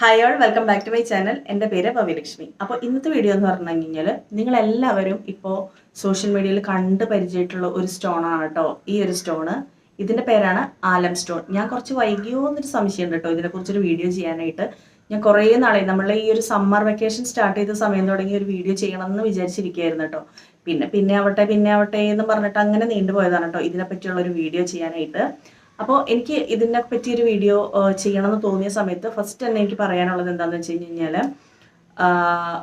Hi all welcome back to my channel എന്റെ പേര് ഭവ്യലക്ഷ്മി. അപ്പോൾ ഇന്നത്തെ വീഡിയോ എന്ന് പറഞ്ഞു കഴിഞ്ഞാൽ നിങ്ങളെല്ലാവരും ഇപ്പോൾ സോഷ്യൽ മീഡിയയിൽ കണ്ട് പരിചയമായിട്ടുള്ള ഒരു സ്റ്റോണാണ് കേട്ടോ. ഈ ഒരു സ്റ്റോണ് ഇതിന്റെ പേരാണ് ആലം സ്റ്റോൺ ഞാൻ കുറച്ച് വൈകിയോ എന്നൊരു സംശയമുണ്ട് കേട്ടോ. ഇതിനെക്കുറിച്ചൊരു വീഡിയോ ചെയ്യാനായിട്ട്. ഞാൻ കുറേ നാളെ നമ്മളെ ഈ ഒരു സമ്മർ വെക്കേഷൻ സ്റ്റാർട്ട് ചെയ്ത സമയം തുടങ്ങി ഒരു വീഡിയോ ചെയ്യണമെന്ന് വിചാരിച്ചിരിക്കുകയായിരുന്നു കേട്ടോ. പിന്നെ പിന്നെ ആവട്ടെ പിന്നെ ആവട്ടെ എന്ന് പറഞ്ഞിട്ട് അങ്ങനെ നീണ്ടുപോയതാണ് കേട്ടോ ഇതിനെപ്പറ്റിയുള്ള ഒരു വീഡിയോ ചെയ്യാനായിട്ട്. അപ്പോൾ എനിക്ക് ഇതിനെ ഒരു വീഡിയോ ചെയ്യണമെന്ന് തോന്നിയ സമയത്ത് ഫസ്റ്റ് തന്നെ എനിക്ക് പറയാനുള്ളത് എന്താണെന്ന് വെച്ച് കഴിഞ്ഞ് കഴിഞ്ഞാൽ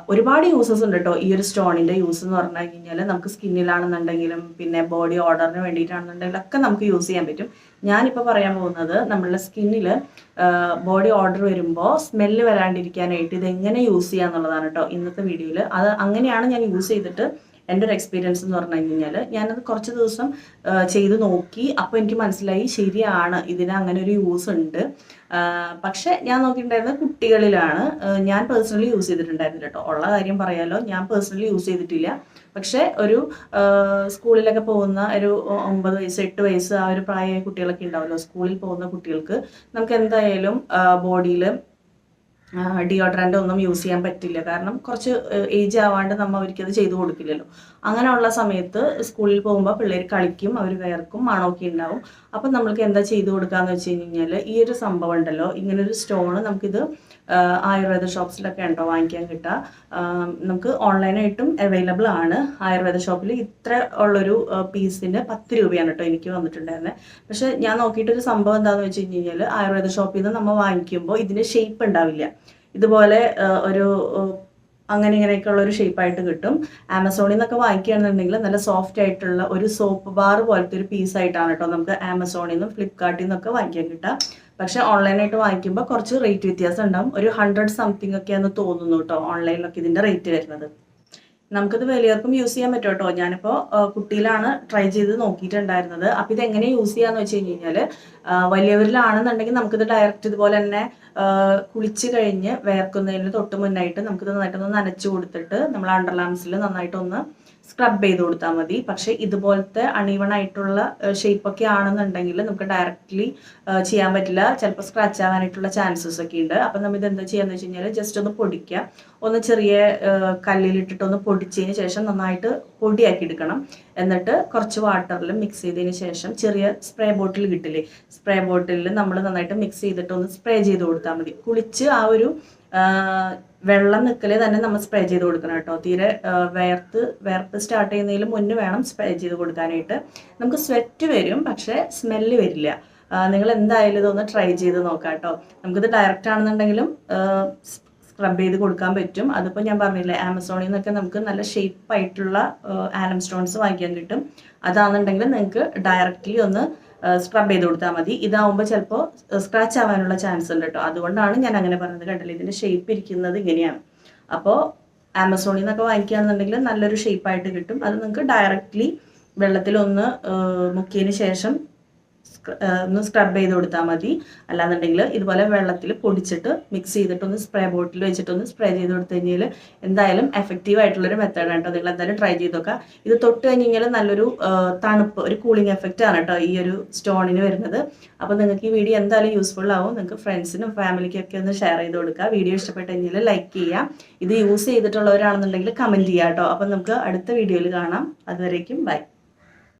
ഒരുപാട് യൂസസ് ഉണ്ട് കേട്ടോ ഈ ഒരു സ്റ്റോണിന്റെ യൂസ് എന്ന് പറഞ്ഞു കഴിഞ്ഞാൽ നമുക്ക് സ്കിന്നിലാണെന്നുണ്ടെങ്കിലും പിന്നെ ബോഡി ഓർഡറിന് വേണ്ടിയിട്ടാണെന്നുണ്ടെങ്കിലും ഒക്കെ നമുക്ക് യൂസ് ചെയ്യാൻ പറ്റും. ഞാനിപ്പോൾ പറയാൻ പോകുന്നത് നമ്മളുടെ സ്കിന്നിൽ ബോഡി ഓർഡർ വരുമ്പോൾ സ്മെല്ല് വരാണ്ടിരിക്കാനായിട്ട് ഇതെങ്ങനെ യൂസ് ചെയ്യാന്നുള്ളതാണ് കേട്ടോ ഇന്നത്തെ വീഡിയോയിൽ അത് അങ്ങനെയാണ് ഞാൻ യൂസ് ചെയ്തിട്ട് എന്റെ ഒരു എക്സ്പീരിയൻസ് എന്ന് പറഞ്ഞു കഴിഞ്ഞാൽ ഞാനത് കുറച്ച് ദിവസം ചെയ്ത് നോക്കി. അപ്പോൾ എനിക്ക് മനസ്സിലായി ശരിയാണ് ഇതിന് അങ്ങനെ ഒരു യൂസ് ഉണ്ട്. പക്ഷേ ഞാൻ നോക്കിയിട്ടുണ്ടായിരുന്നത് കുട്ടികളിലാണ്. ഞാൻ പേഴ്സണലി യൂസ് ചെയ്തിട്ടുണ്ടായിരുന്നില്ല കേട്ടോ. ഉള്ള കാര്യം പറയാലോ ഞാൻ പേഴ്സണലി യൂസ് ചെയ്തിട്ടില്ല. പക്ഷേ ഒരു സ്കൂളിലൊക്കെ പോകുന്ന ഒരു ഒമ്പത് വയസ്സ് എട്ട് വയസ്സ് ആ ഒരു പ്രായമായ കുട്ടികളൊക്കെ ഉണ്ടാവുമല്ലോ സ്കൂളിൽ പോകുന്ന കുട്ടികൾക്ക് നമുക്ക് എന്തായാലും ബോഡിയിൽ ഡിയോഡ്രന്റ് ഒന്നും യൂസ് ചെയ്യാൻ പറ്റില്ല. കാരണം കുറച്ച് ഏജ് ആവാണ്ട് നമ്മൾ അത് ചെയ്തു കൊടുക്കില്ലല്ലോ. അങ്ങനെയുള്ള സമയത്ത് സ്കൂളിൽ പോകുമ്പോൾ പിള്ളേർ കളിക്കും അവർ വേർക്കും മണമൊക്കെ ഉണ്ടാവും. അപ്പം നമ്മൾക്ക് എന്താ ചെയ്തു കൊടുക്കാന്ന് വെച്ച് കഴിഞ്ഞാൽ ഈ ഒരു സംഭവം ഉണ്ടല്ലോ. ഇങ്ങനൊരു സ്റ്റോണ് നമുക്കിത് ആയുർവേദ ഷോപ്സിലൊക്കെ ഉണ്ടോ വാങ്ങിക്കാൻ കിട്ടുക നമുക്ക് ഓൺലൈനായിട്ടും അവൈലബിൾ ആണ്. ആയുർവേദ ഷോപ്പിൽ ഇത്ര ഉള്ളൊരു പീസിന് പത്ത് രൂപയാണ് കേട്ടോ എനിക്ക് വന്നിട്ടുണ്ടായിരുന്നത് പക്ഷെ ഞാൻ നോക്കിയിട്ടൊരു സംഭവം എന്താണെന്ന് വെച്ച് കഴിഞ്ഞാൽ ആയുർവേദ ഷോപ്പിൽ നിന്ന് നമ്മൾ വാങ്ങിക്കുമ്പോൾ ഇതിന് ഷേപ്പ് ഉണ്ടാവില്ല. ഇതുപോലെ ഒരു അങ്ങനെ ഇങ്ങനെയൊക്കെ ഉള്ള ഒരു ഷേപ്പായിട്ട് കിട്ടും. ആമസോണിൽ നിന്നൊക്കെ വാങ്ങിക്കുകയാണെന്നുണ്ടെങ്കിൽ നല്ല സോഫ്റ്റ് ആയിട്ടുള്ള ഒരു സോപ്പ് ബാർ പോലത്തെ ഒരു പീസ് ആയിട്ടാണ് കേട്ടോ നമുക്ക് ആമസോണിൽ നിന്നും ഫ്ലിപ്കാർട്ടിൽ നിന്നൊക്കെ വാങ്ങിക്കാൻ കിട്ടുക. പക്ഷെ ഓൺലൈനായിട്ട് വാങ്ങിക്കുമ്പോൾ കുറച്ച് റേറ്റ് വ്യത്യാസം ഉണ്ടാവും. ഒരു ഹൺഡ്രഡ് സംതിങ് ഒക്കെയാണെന്ന് തോന്നുന്നു കേട്ടോ ഓൺലൈനിലൊക്കെ ഇതിന്റെ റേറ്റ് വരുന്നത്. നമുക്കിത് വലിയവർക്കും യൂസ് ചെയ്യാൻ പറ്റും കേട്ടോ ഞാനിപ്പോൾ കുട്ടിയിലാണ് ട്രൈ ചെയ്ത് നോക്കിയിട്ടുണ്ടായിരുന്നത്. അപ്പം ഇത് എങ്ങനെ യൂസ് ചെയ്യാന്ന് വെച്ച് കഴിഞ്ഞ് കഴിഞ്ഞാൽ വലിയവരിലാണെന്നുണ്ടെങ്കിൽ നമുക്കിത് ഡയറക്റ്റ് ഇതുപോലെ തന്നെ കുളിച്ച് കഴിഞ്ഞ് വേർക്കുന്നതിന് തൊട്ട് മുന്നായിട്ട് നമുക്കിത് നന്നായിട്ടൊന്ന് നനച്ചു കൊടുത്തിട്ട് നമ്മൾ അണ്ടർലാംസിൽ നന്നായിട്ടൊന്ന് സ്ക്രബ് ചെയ്ത് കൊടുത്താൽ മതി. പക്ഷേ ഇതുപോലത്തെ അണീവൺ ആയിട്ടുള്ള ഷേപ്പൊക്കെ ആണെന്നുണ്ടെങ്കിൽ നമുക്ക് ഡയറക്റ്റ്ലി ചെയ്യാൻ പറ്റില്ല. ചിലപ്പോൾ സ്ക്രാച്ച് ആവാനായിട്ടുള്ള ചാൻസസ് ഒക്കെ ഉണ്ട്. അപ്പം നമ്മൾ ഇത് എന്താ ചെയ്യാന്ന് വെച്ച് കഴിഞ്ഞാൽ ജസ്റ്റ് ഒന്ന് പൊടിക്കുക. ഒന്ന് ചെറിയ കല്ലിലിട്ടിട്ട് ഒന്ന് പൊടിച്ചതിന് ശേഷം നന്നായിട്ട് പൊടിയാക്കി എടുക്കണം. എന്നിട്ട് കുറച്ച് വാട്ടറിൽ മിക്സ് ചെയ്തതിന് ശേഷം ചെറിയ സ്പ്രേ ബോട്ടിൽ കിട്ടില്ലേ? സ്പ്രേ ബോട്ടിലിൽ നമ്മൾ നന്നായിട്ട് മിക്സ് ചെയ്തിട്ട് ഒന്ന് സ്പ്രേ ചെയ്ത് കൊടുത്താൽ മതി. കുളിച്ച് ആ ഒരു വെള്ളം നിൽക്കലേ തന്നെ നമ്മൾ സ്പ്രേ ചെയ്ത് കൊടുക്കണം കേട്ടോ. തീരെ വേർത്ത് വേർപ്പ് സ്റ്റാർട്ട് ചെയ്യുന്നതിന് മുന്നേ വേണം സ്പ്രേ ചെയ്ത് കൊടുക്കാനായിട്ട്. നമുക്ക് സ്വെറ്റ് വരും പക്ഷേ സ്മെല്ല് വരില്ല. നിങ്ങൾ എന്തായാലും ഇതൊന്ന് ട്രൈ ചെയ്ത് നോക്കാം കേട്ടോ. നമുക്കിത് ഡയറക്റ്റ് ആണെന്നുണ്ടെങ്കിലും സ്ക്രബ് ചെയ്ത് കൊടുക്കാൻ പറ്റും. അതിപ്പോൾ ഞാൻ പറഞ്ഞില്ലേ ആമസോണിൽ നിന്നൊക്കെ നമുക്ക് നല്ല ഷേപ്പ് ആയിട്ടുള്ള ആലം സ്റ്റോൺസ് വാങ്ങിക്കാൻ കിട്ടും. അതാണെന്നുണ്ടെങ്കിൽ നിങ്ങൾക്ക് ഡയറക്റ്റ്ലി ഒന്ന് സ്ക്രബ് ചെയ്ത് കൊടുത്താൽ മതി. ഇതാവുമ്പോൾ ചിലപ്പോൾ സ്ക്രാച്ച് ആവാനുള്ള ചാൻസ് ഉണ്ട് കേട്ടോ അതുകൊണ്ടാണ് ഞാൻ അങ്ങനെ പറഞ്ഞത്. കണ്ടില്ലേ? ഇതിന്റെ ഷേപ്പ് ഇരിക്കുന്നത് ഇങ്ങനെയാണ്. അപ്പോൾ ആമസോണിൽ നിന്നൊക്കെ വാങ്ങിക്കുകയാണെന്നുണ്ടെങ്കിൽ നല്ലൊരു ഷേപ്പായിട്ട് കിട്ടും. അത് നിങ്ങൾക്ക് ഡയറക്റ്റ്ലി വെള്ളത്തിലൊന്ന് മുക്കിയതിന് ശേഷം ഒന്ന് സ്ക്രബ് ചെയ്ത് കൊടുത്താൽ മതി. അല്ലാന്നുണ്ടെങ്കിൽ ഇതുപോലെ വെള്ളത്തിൽ പൊടിച്ചിട്ട് മിക്സ് ചെയ്തിട്ട് ഒന്ന് സ്പ്രേ ബോട്ടിൽ വെച്ചിട്ട് ഒന്ന് സ്പ്രേ ചെയ്ത് കൊടുത്തു കഴിഞ്ഞാൽ എന്തായാലും എഫക്റ്റീവ് ആയിട്ടുള്ളൊരു മെത്തേഡ് കേട്ടോ നിങ്ങൾ എന്തായാലും ട്രൈ ചെയ്ത് നോക്കുക ഇത് തൊട്ട് കഴിഞ്ഞ് കഴിഞ്ഞാൽ നല്ലൊരു തണുപ്പ് ഒരു കൂളിംഗ് എഫക്റ്റ് ആണ് കേട്ടോ ഈ ഒരു സ്റ്റോണിന് വരുന്നത്. അപ്പോൾ നിങ്ങൾക്ക് ഈ വീഡിയോ എന്തായാലും യൂസ്ഫുൾ ആവും. നിങ്ങൾക്ക് ഫ്രണ്ട്സിനും ഫാമിലിക്കും ഒക്കെ ഒന്ന് ഷെയർ ചെയ്ത് കൊടുക്കുക വീഡിയോ ഇഷ്ടപ്പെട്ട് കഴിഞ്ഞാൽ ലൈക്ക് ചെയ്യുക ഇത് യൂസ് ചെയ്തിട്ടുള്ളവരാണെന്നുണ്ടെങ്കിൽ കമന്റ് ചെയ്യുക കേട്ടോ അപ്പം നമുക്ക് അടുത്ത വീഡിയോയിൽ കാണാം. അതുവരേക്കും ബൈ